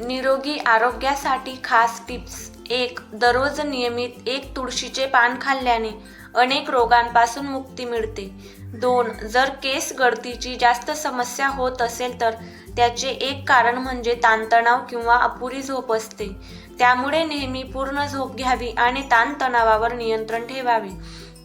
निरोगी आरोग्यासाठी खास टिप्स. एक दररोज नियमित एक तुळशीचे पान खाल्ल्याने अनेक रोगांपासून मुक्ती मिळते. दोन जर केस गळतीची जास्त समस्या होत असेल तर त्याचे एक कारण म्हणजे ताणतणाव किंवा अपुरी झोप असते. त्यामुळे नेहमी पूर्ण झोप घ्यावी आणि ताणतणावावर नियंत्रण ठेवावे.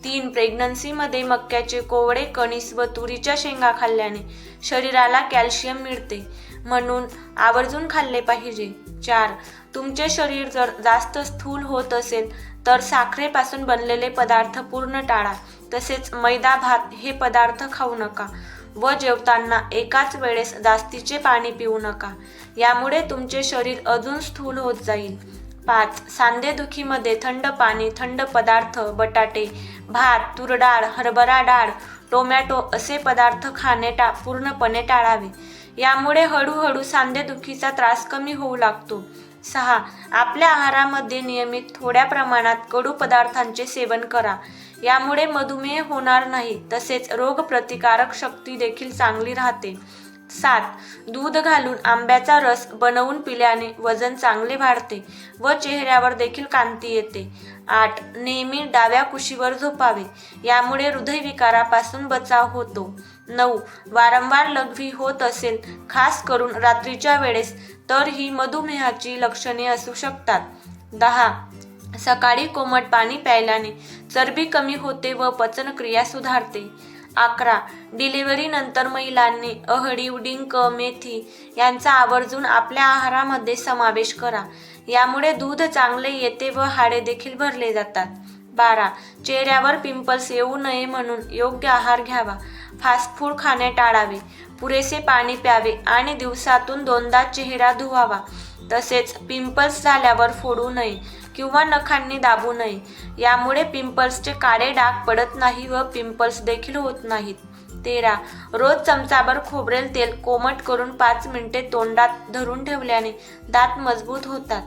तीन प्रेग्नन्सीमध्ये मक्याचे कोवळे कणीस व तुरीच्या शेंगा खाल्ल्याने शरीराला कॅल्शियम मिळते. म्हणून आवर्जून खाल्ले पाहिजे. चार तुमचे शरीर जर जास्त स्थूल होत असेल तर साखरेपासून बनलेले पदार्थ पूर्ण टाळा. तसेच मैदा भात हे पदार्थ खाऊ नका व जेवताना एकाच वेळेस जास्तीचे पाणी पिऊ नका. यामुळे तुमचे शरीर अजून स्थूल होत जाईल. पाच सांधेदुखीमध्ये थंड पाणी थंड पदार्थ बटाटे भात तूर डाळ हरभरा डाळ टोमॅटो असे पदार्थ खाणे टा पूर्णपणे टाळावे. यामुळे हळूहळू सांधेदुखीचा त्रास कमी होऊ लागतो. सहा. आपल्या आहारामध्ये नियमित थोड्या प्रमाणात कडू पदार्थांचे सेवन करा. यामुळे मधुमेह होणार नाही तसेच रोगप्रतिकारक शक्ती देखील चांगली राहते. सात. दूध घालून आंब्याचा रस बनवून पिल्याने वजन चांगले वाढते व चेहऱ्यावर देखील कांती येते. आठ. नेहमी डाव्या कुशीवर झोपावे. यामुळे हृदयविकारापासून बचाव होतो. नऊ. वारंवार लघवी होत असेल खास करून रात्रीच्या वेळेस तर ही मधुमेहाची लक्षणे असू शकतात. दहा. सकाळी कोमट पाणी प्यायल्याने चरबी कमी होते व पचनक्रिया सुधारते. अकरा. डिलिव्हरीनंतर महिलांनी अहळी डिंक मेथी यांचा आवर्जून आपल्या आहारामध्ये समावेश करा. यामुळे दूध चांगले येते व हाडे देखील भरले जातात. बारा. चेहऱ्यावर पिंपल्स येऊ नये म्हणून योग्य आहार घ्यावा. फास्ट फूड खाणे टाळावे. पुरेसे पाणी प्यावे आणि दिवसातून दोनदा चेहरा धुवावा. तसेच पिंपल्स झाल्यावर फोडू नये किंवा नखांनी दाबू नये. यामुळे पिंपल्सचे काळे डाग पडत नाही व पिंपल्स देखील होत नाहीत. तेरा. रोज चमचाभर खोबरेल तेल कोमट करून पाच मिनिटे तोंडात धरून ठेवल्याने दात मजबूत होतात.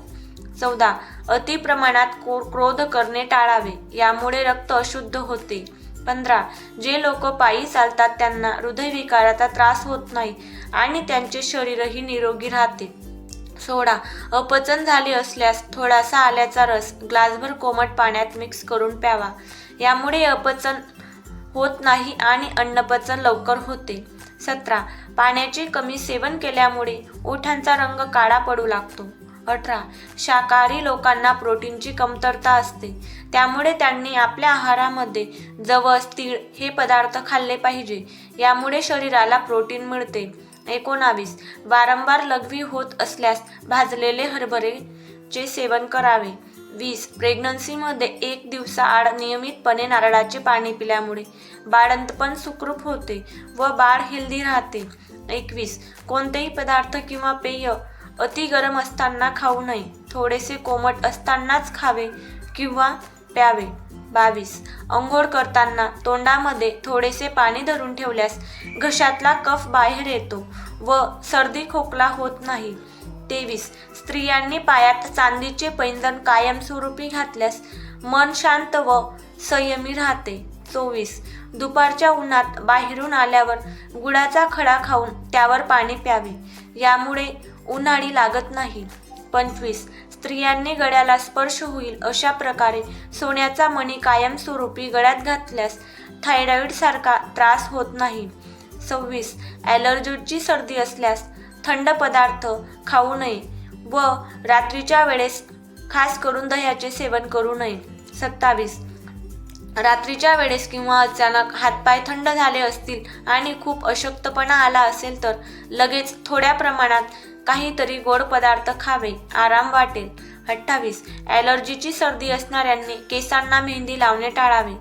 चौदा. अति प्रमाणात को क्रोध करणे टाळावे. यामुळे रक्त अशुद्ध होते. पंधरा. जे लोक पायी चालतात त्यांना हृदयविकाराचा त्रास होत नाही आणि त्यांचे शरीरही निरोगी राहते. सोडा अपचन झाले असल्यास थोडासा आल्याचा रस ग्लासभर कोमट पाण्यात मिक्स करून प्यावा. यामुळे अपचन होत नाही आणि अन्नपचन लवकर होते. सतरा. पाण्याचे कमी सेवन केल्यामुळे ओठांचा रंग काळा पडू लागतो. अठरा. शाकाहारी लोकांना प्रोटीनची कमतरता असते. त्यामुळे त्यांनी आपल्या आहारामध्ये जवस तीळ हे पदार्थ खाल्ले पाहिजे. यामुळे शरीराला प्रोटीन मिळते. एकोणावीस. वारंवार लघवी होत असल्यास भाजलेले हरभरेचे सेवन करावे. वीस. प्रेग्नन्सीमध्ये एक दिवसाआड नियमितपणे नारळाचे पाणी पिल्यामुळे बाळंतपण सुखरूप होते व बाळ हेल्दी राहते. एकवीस. कोणतेही पदार्थ किंवा पेय अति गरम असताना खाऊ नये. थोडेसे कोमट असतानाच खावे किंवा प्यावे. बावीस. अंघोळ करताना तोंडामध्ये थोडेसे पाणी धरून ठेवल्यास घशातला कफ बाहेर येतो व सर्दी खोकला होत नाही. तेवीस. स्त्रियांनी पायात चांदीचे पैंजण कायमस्वरूपी घातल्यास मन शांत व संयमी राहते. चोवीस. दुपारच्या उन्हात बाहेरून आल्यावर गुळाचा खडा खाऊन त्यावर पाणी प्यावे. यामुळे उन्हाळी लागत नाही. पंचवीस स्त्रियांनी गळ्याला स्पर्श होईल अशा प्रकारे सोन्याचा मणी कायमस्वरूपी गळ्यात घातल्यास थायरॉईडसारखा त्रास होत नाही. सव्वीस ॲलर्जीची सर्दी असल्यास थंड पदार्थ खाऊ नये व रात्रीच्या वेळेस खास करून दह्याचे सेवन करू नये. सत्तावीस रात्रीच्या वेळेस किंवा अचानक हातपाय थंड झाले असतील आणि खूप अशक्तपणा आला असेल तर लगेच थोड्या प्रमाणात काहीतरी गोड पदार्थ खावे आराम वाटेल. अठ्ठावीस. ॲलर्जीची सर्दी असणाऱ्यांनी केसांना मेहंदी लावणे टाळावे.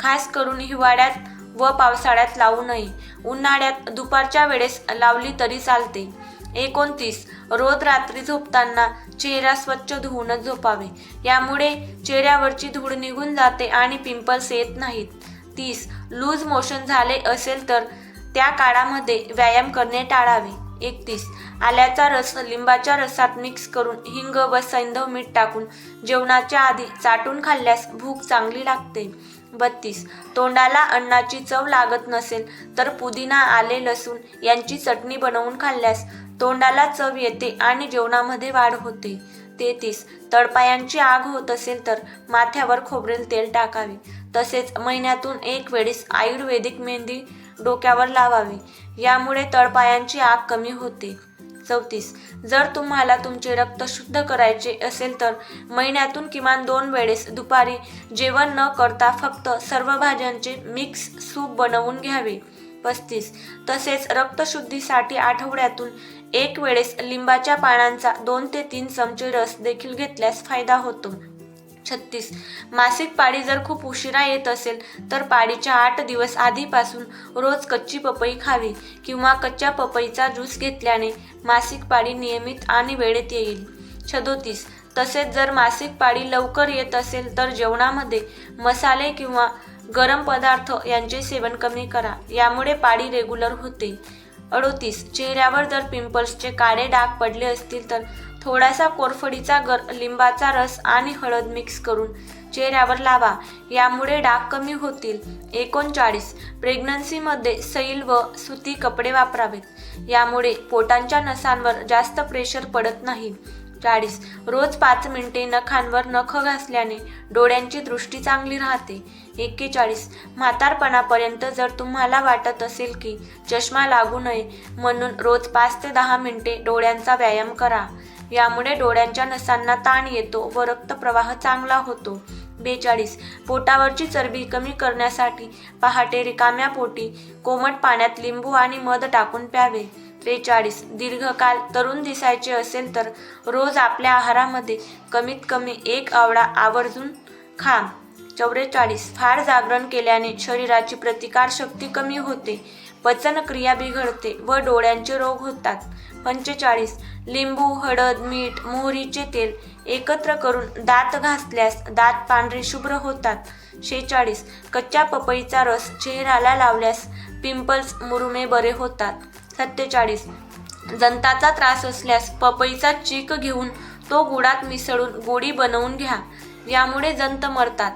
खास करून हिवाळ्यात व पावसाळ्यात लावू नये. उन्हाळ्यात दुपारच्या वेळेस लावली तरी चालते. एकोणतीस. रोज रात्री झोपताना चेहरा स्वच्छ धुवूनच झोपावे. यामुळे चेहऱ्यावरची धूळ निघून जाते आणि पिंपल्स येत नाहीत. तीस. लूज मोशन झाले असेल तर त्या काळामध्ये व्यायाम करणे टाळावे. एकतीस. आल्याचा रस लिंबाच्या रसात मिक्स करून हिंग व सैंधव मीठ टाकून जेवणाच्या आधी चाटून खाल्ल्यास भूक चांगली लागते. बत्तीस. तोंडाला अन्नाची चव लागत नसेल तर पुदिना आले लसूण यांची चटणी बनवून खाल्ल्यास तोंडाला चव येते आणि जेवणामध्ये वाढ होते. तेहतीस. तळपायांची आग होत असेल तर माथ्यावर खोबरेल तेल टाकावे. तसेच महिन्यातून एक वेळेस आयुर्वेदिक मेहंदी डोक्यावर लावावी. यामुळे तळपायांची आग कमी होते. चौतीस. जर तुम्हाला तुमचे रक्त शुद्ध करायचे असेल तर महिन्यातून किमान दोन वेळेस दुपारी जेवण न करता फक्त सर्व भाज्यांचे मिक्स सूप बनवून घ्यावे. पस्तीस. तसेच रक्तशुद्धीसाठी आठवड्यातून एक वेळेस लिंबाच्या पानांचा दोन ते तीन चमचे रस देखील घेतल्यास फायदा होतो. छत्तीस. मासिक पाळी जर खूप उशिरा येत असेल तर पाळीच्या आठ दिवस आधीपासून रोज कच्ची पपई खावी किंवा कच्च्या पपईचा ज्यूस घेतल्याने मासिक पाळी नियमित आणि वेळेत येईल. सदोतीस तसेच जर मासिक पाळी लवकर येत असेल तर जेवणामध्ये मसाले किंवा गरम पदार्थ यांचे सेवन कमी करा. यामुळे पाळी रेग्युलर होते. अडोतीस. चेहऱ्यावर जर पिंपल्सचे काळे डाग पडले असतील तर थोडासा कोरफडीचा गर लिंबाचा रस आणि हळद मिक्स करून चेहऱ्यावर लावा. यामुळे डाग कमी होतील. एकोणचाळीस. प्रेग्नन्सीमध्ये सैल व सुती कपडे वापरावेत. यामुळे पोटांच्या नसांवर जास्त प्रेशर पडत नाही. चाळीस. रोज पाच मिनिटे नखांवर नख घासल्याने डोळ्यांची दृष्टी चांगली राहते. एक्केचाळीस. म्हातारपणापर्यंत जर तुम्हाला वाटत असेल की चष्मा लागू नये म्हणून रोज पाच ते दहा मिनिटे डोळ्यांचा व्यायाम करा. यामुळे डोळ्यांच्या नसांना ताण येतो व रक्तप्रवाह चांगला होतो. बेचाळीस. पोटावरची चरबी कमी करण्यासाठी पहाटे रिकाम्या पोटी कोमट पाण्यात लिंबू आणि मध टाकून प्यावे. त्रेचाळीस. दीर्घकाल तरुण दिसायचे असेल तर रोज आपल्या आहारामध्ये कमीत कमी एक आवडा आवर्जून खा. चौवेचाळीस. फार जागरण केल्याने शरीराची प्रतिकारशक्ती कमी होते. पचनक्रिया बिघडते व डोळ्यांचे रोग होतात. पंचेचाळीस. लिंबू हळद मीठ मोहरीचे तेल एकत्र करून दात घासल्यास दात पांढरे शुभ्र होतात. शेचाळीस. कच्च्या पपईचा रस चेहऱ्याला लावल्यास पिंपल्स मुरुमे बरे होतात. सत्तेचाळीस. जंताचा त्रास असल्यास पपईचा चीक घेऊन तो गुडात मिसळून गोडी बनवून घ्या. यामुळे जंत मरतात.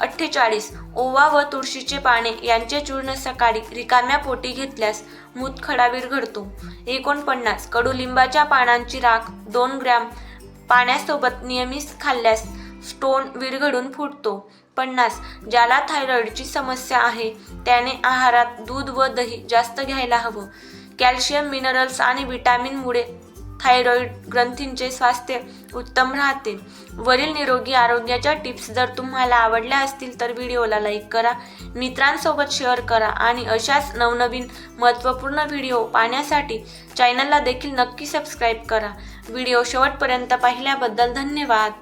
अठ्ठेचाळीस. ओवा व तुळशीचे पाने यांचे चूर्ण सकाळी रिकाम्या पोटी घेतल्यास मूतखडा विरघडतो एकोणपन्नास. कडुलिंबाच्या पानांची राख दोन ग्रॅम पाण्यासोबत नियमित खाल्ल्यास स्टोन विरघडून फुटतो. पन्नास. ज्याला थायरॉईडची समस्या आहे त्याने आहारात दूध व दही जास्त घ्यायला हवं. कॅल्शियम मिनरल्स आणि विटॅमिनमुळे थायरॉईड ग्रंथींचे स्वास्थ्य उत्तम राहते. वरील निरोगी आरोग्याच्या टिप्स जर तुम्हाला आवडल्या असतील तर व्हिडिओला लाईक करा मित्रांसोबत शेअर करा आणि अशाच नवनवीन महत्त्वपूर्ण व्हिडिओ पाहण्यासाठी चॅनलला देखील नक्की सबस्क्राईब करा. व्हिडिओ शेवटपर्यंत पाहिल्याबद्दल धन्यवाद.